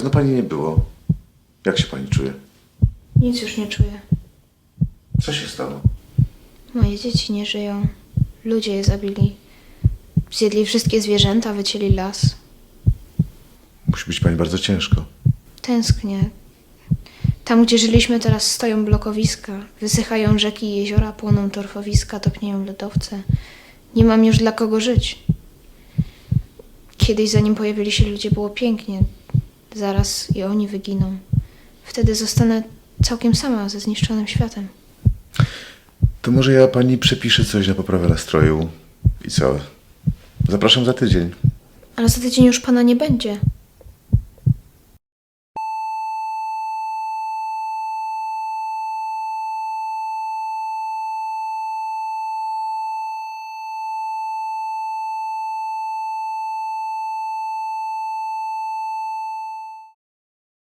Dawno pani nie było. Jak się pani czuje? Nic już nie czuję. Co się stało? Moje dzieci nie żyją. Ludzie je zabili. Zjedli wszystkie zwierzęta, wycięli las. Musi być pani bardzo ciężko. Tęsknię. Tam, gdzie żyliśmy, teraz stoją blokowiska. Wysychają rzeki i jeziora, płoną torfowiska, topnieją lodowce. Nie mam już dla kogo żyć. Kiedyś, zanim pojawili się ludzie, było pięknie. Zaraz i oni wyginą. Wtedy zostanę całkiem sama ze zniszczonym światem. To może ja pani przepiszę coś na poprawę nastroju. I co? Zapraszam za tydzień. Ale za tydzień już pana nie będzie.